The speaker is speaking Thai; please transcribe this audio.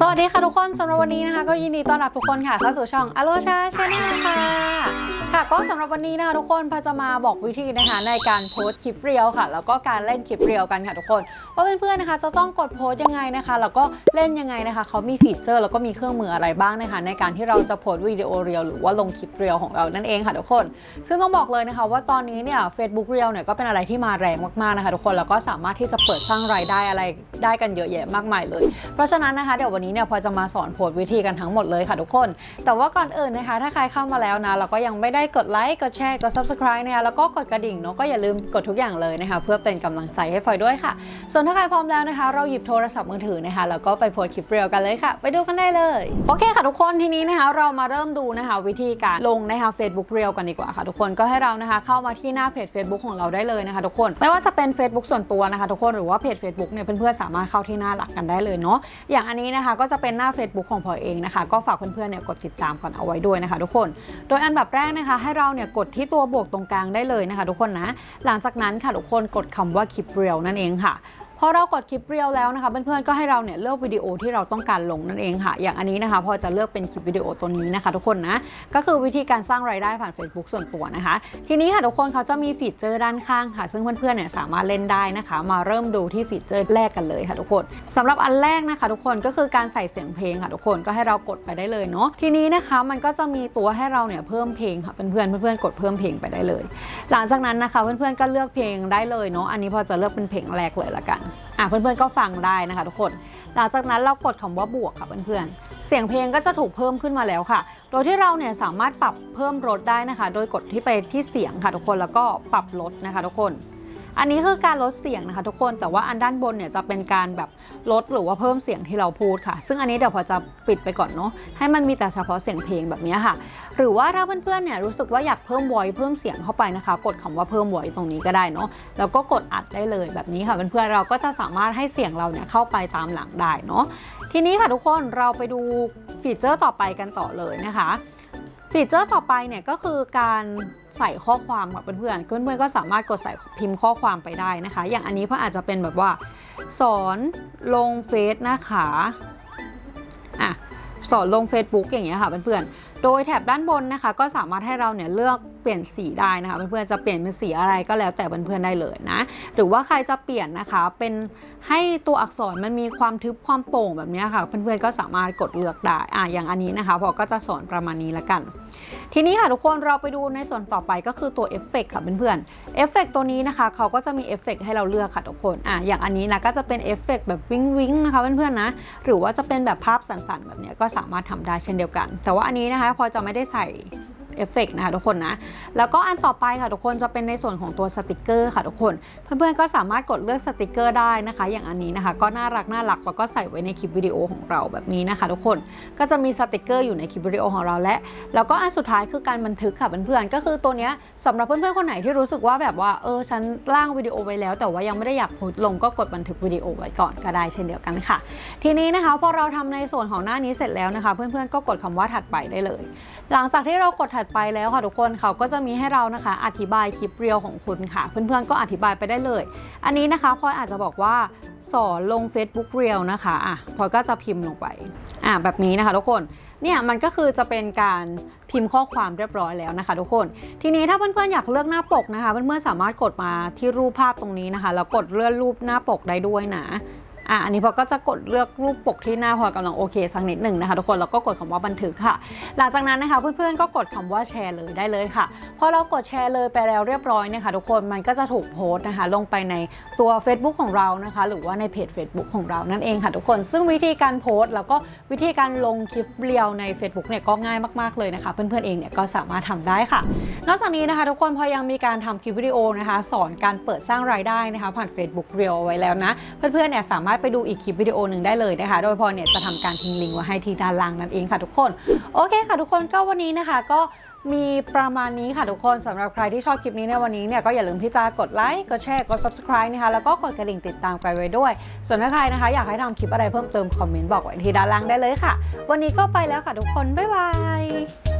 สวัสดีค่ะทุกคนสำหรับวันนี้นะคะ ก็ยินดีต้อนรับทุกคนค่ะเข้าสู่ช่องอโลชาชาแนลค่ะค่ะก็สำหรับวันนี้นะคะทุกคนพาจะมาบอกวิธีนะคะในการโพสคลิปเรียวค่ะ แล้วก็การเล่นคลิปเรียวกันค่ะทุกคนว่าเพื่อนๆนะคะ จะต้องกดโพสยังไงนะคะ แล้วก็เล่นยังไงนะคะเขามีฟีเจอร์แล้วก็มีเครื่องมืออะไรบ้างนะคะ ในการที่เราจะโพสวิดีโอเรียวหรือว่าลงคลิปเรียวของเรานั่นเองค่ะทุกคน ซึ่งต้องบอกเลยนะคะ ว่าตอนนี้เนี่ย Facebook Reel เนี่ยก็เป็นอะไรที่มาแรงมากๆนะคะ ทุกคนแล้วก็สามารถที่จะเปิดสร้างรายได้อะไรได้กันเยอะแยะมากมายเลย เพราะฉะนั้นนะคะเดี๋ยววันนี้เนี่ยพอจะมาสอนโพสวิธีกันทั้งหมดเลยค่ะทุกคน แต่ว่าก่อนอื่นนะคะ ถ้าใครเข้ามาแล้วนะ เราก็ยังไม่ได้กดไลค์กดแชร์กด subscribe นี่ยแล้วก็กดกระดิ่งเนาะก็อย่าลืมกดทุกอย่างเลยนะคะ เพื่อเป็นกำลังใจให้พลอยด้วยค่ะ ส่วนถ้าใครพร้อมแล้วนะคะ เราหยิบโทรศัพท์มือถือนะคะแล้วก็ไปโพสคลิปเรียวกันเลยค่ะ ไปดูกันได้เลยโอเคค่ะทุกคนทีนี้นะคะ เรามาเริ่มดูนะคะวิธีการลงนะคะ Facebook Reel กันดีกว่าค่ะ ทุกคนก็ให้เรานะคะเข้ามาที่หน้าเพจ Facebook ของเราได้เลยนะคะ ทุกคนไม่ว่าจะเป็น Facebook ส่วนตัวนะคะ ทุกคนหรือว่าเพจ Facebook เนี่ยเพื่อนๆสามารถเข้าที่หน้าหลักกันได้เลยเนาะอย่างอันนี้นะคะก็จะเป็นหน้า Facebook ของพลอยเองนะคะ ก็ฝากเพื่อนๆเนี่ยกดติดตามก่อนเอาไว้ด้วยนะคะทุกคน โดยอันดับแรกนะคะ ให้เราเนี่ยกดที่ตัวบวกตรงกลางได้เลยนะคะ ทุกคนนะ หลังจากนั้นค่ะทุกคนกดคำว่าคลิปเรียวนั่นเองค่ะ พอเรากดคลิปเรียวแล้วนะคะเพื่อนๆก็ให้เราเนี่ยเลือกวิดีโอที่เราต้องการลงนั่นเองค่ะ อย่างอันนี้นะคะ พอจะเลือกเป็นคลิปวิดีโอตัวนี้นะคะ ทุกคนนะก็คือวิธีการสร้างรายได้ผ่าน Facebook ส่วนตัวนะคะ ทีนี้ค่ะทุกคนเขาจะมีฟีเจอร์ด้านข้างค่ะ ซึ่งเพื่อนๆเนี่ยสามารถเล่นได้นะคะ มาเริ่มดูที่ฟีเจอร์แรกกันเลยค่ะทุกคนสำหรับอันแรกนะคะ ทุกคนก็คือการใส่เสียงเพลงค่ะทุกคนก็ให้เรากดไปได้เลยเนาะทีนี้นะคะมันก็จะมีตัวให้เราเนี่ยเพิ่มเพลงค่ะเพื่อนๆเพื่อนๆกดเพิ่มเพลงไปได้เลย หลังจากนั้นนะคะเพื่อนๆก็เลือกเพลงได้เลยเนาะอันนี้พอจะเลือกเป็นเพลงแรกเลยละกันอะเพื่อนๆก็ฟังได้นะคะ ทุกคน หลังจากนั้นเรากดคำว่าบวกค่ะเพื่อนๆ เสียงเพลงก็จะถูกเพิ่มขึ้นมาแล้วค่ะ โดยที่เราเนี่ยสามารถปรับเพิ่มลดได้นะคะ โดยกดที่ไปที่เสียงค่ะทุกคนแล้วก็ปรับลดนะคะ ทุกคน อันนี้คือการลดเสียงนะคะทุกคนแต่ว่าอันด้านบนเนี่ยจะเป็นการแบบลดหรือว่าเพิ่มเสียงที่เราพูดค่ะ ซึ่งอันนี้เดี๋ยวพอจะปิดไปก่อนเนาะให้มันมีแต่เฉพาะเสียงเพลงแบบนี้ค่ะ หรือว่าถ้าเพื่อนๆเนี่ยรู้สึกว่าอยากเพิ่ม voice เพิ่มเสียงเข้าไปนะคะ กดคำว่าเพิ่ม voice ตรงนี้ก็ได้เนาะแล้วก็กดอัดได้เลยแบบนี้ค่ะเพื่อนๆเราก็จะสามารถให้เสียงเราเนี่ยเข้าไปตามหลังได้เนาะทีนี้ค่ะทุกคนเราไปดูฟีเจอร์ต่อไปกันต่อเลยนะคะ ฟีเจอร์ต่อไปเนี่ยก็คือการใส่ข้อความกับเพื่อนๆ เพื่อนๆก็สามารถกดใส่พิมพ์ข้อความไปได้นะคะ อย่างอันนี้เพื่ออาจจะเป็นแบบว่า สอนลงเฟซนะคะอะสอนลง Facebook อย่างเงี้ยค่ะเพื่อนๆ โดยแถบด้านบนนะคะ ก็สามารถให้เราเนี่ยเลือก ปลี่ยนสีได้นะคะเพื่อนๆจะเปลี่ยนเป็นสีอะไรก็แล้วแต่เพื่อนๆได้เลยนะ หรือว่าใครจะเปลี่ยนนะคะเป็นให้ตัวอักษรมันมีความทึบความโป่งแบบนี้ค่ะเพื่อนๆก็สามารถกดเลือกได้อะอย่างอันนี้นะคะพอก็จะสอนประมาณนี้ละกัน ทีนี้ค่ะทุกคนเราไปดูในส่วนต่อไปก็คือตัวเอฟเฟกค่ะเพื่อนๆเอฟเฟกตัวนี้นะคะเขาก็จะมีเอฟเฟกให้เราเลือกค่ะทุกคนอะอย่างอันนี้นะก็จะเป็นเอฟเฟกแบบวิงวิงนะคะเพื่อนๆนะหรือว่าจะเป็นแบบภาพสั่นๆแบบนี้ก็สามารถทำได้เช่นเดียวกัน แต่ว่าอันนี้นะคะพอจะไม่ได้ใส่ เอฟเฟกนะคะทุกคนนะ แล้วก็อันต่อไปค่ะทุกคนจะเป็นในส่วนของตัวสติกเกอร์ค่ะทุกคน เพื่อนๆก็สามารถกดเลือกสติกเกอร์ได้นะคะ อย่างอันนี้นะคะ ก็น่ารักน่ารักแล้วก็ใส่ไว้ในคลิปวิดีโอของเราแบบนี้นะคะ ทุกคนก็จะมีสติกเกอร์อยู่ในคลิปวิดีโอของเราและ แล้วก็อันสุดท้ายคือการบันทึกค่ะเพื่อนๆก็คือตัวเนี้ยสำหรับเพื่อนๆคนไหนที่รู้สึกว่าแบบว่าเออฉันร่างวิดีโอไว้แล้ว แต่ว่ายังไม่ได้อยากโพสต์ลงก็กดบันทึกวิดีโอไว้ก่อนก็ได้เช่นเดียวกันค่ะ ทีนี้นะคะพอเราทำในส่วนของหน้านี้เสร็จแล้วนะคะ เพื่อนๆก็กดคำว่าถัดไปได้เลย หลังจากที่เรากดถัดไปแล้วค่ะทุกคนเขาก็จะมีให้เรานะคะ อธิบายคลิปเรียวของคุณค่ะ เพื่อนๆก็อธิบายไปได้เลย อันนี้นะคะพลอยอาจจะบอกว่าสอนลง Facebook เรียวนะคะอะพลอยก็จะพิมพ์ลงไปอะแบบนี้นะคะทุกคนเนี่ยมันก็คือจะเป็นการพิมพ์ข้อความเรียบร้อยแล้วนะคะ ทุกคน ทีนี้ถ้าเพื่อนๆอยากเลือกหน้าปกนะคะเพื่อนๆสามารถกดมาที่รูปภาพตรงนี้นะคะแล้วกดเลื่อนรูปหน้าปกได้ด้วยนะ อะอันนี้พอก็จะกดเลือกรูปปกที่หน้าพอกำลังโอเคสักนิดหนึ่งนะคะ ทุกคนแล้วก็กดคำว่าบันทึกค่ะ หลังจากนั้นนะคะเพื่อนๆก็กดคำว่าแชร์เลยได้เลยค่ะพอเรากดแชร์เลยไปแล้วเรียบร้อยเนะคะทุกคนมันก็จะถูกโพสต์นะคะ ลงไปในตัว Facebook ของเรานะคะ หรือว่าในเพจ Facebook ของเรานั่นเองค่ะทุกคนซึ่งวิธีการโพสต์ แล้วก็วิธีการลงคลิปเรียวใน Facebook เนี่ยก็ง่ายมากๆเลยนะคะ เพื่อนๆเองเนี่ยก็สามารถทำได้ค่ะ นอกจากนี้นะคะ ทุกคนพอยังมีการทำคลิปวิดีโอนะคะ สอนการเปิดสร้างรายได้นะคะ ผ่าน Facebook Reel เอาไว้แล้วนะ เพื่อนๆเนี่ยสามารถไปดูอีกคลิปวิดีโอหนึ่งได้เลยนะคะ โดยพอเนี่ยจะทำการทิ้งลิงก์ไว้ให้ที่ด้านล่างนั่นเองค่ะทุกคน โอเคค่ะทุกคนก็วันนี้นะคะก็มีประมาณนี้ค่ะทุกคนสำหรับใครที่ชอบคลิปนี้ในวันนี้เนี่ยก็อย่าลืมที่จะกดไลค์กดแชร์กด subscribe นะคะแล้วก็กดกระดิ่งติดตามไปไว้ด้วย ส่วนถ้าใครนะคะ อยากให้ทำคลิปอะไรเพิ่มเติมคอมเมนต์บอกไว้ที่ด้านล่างได้เลยค่ะ วันนี้ก็ไปแล้วค่ะทุกคน บ๊ายบาย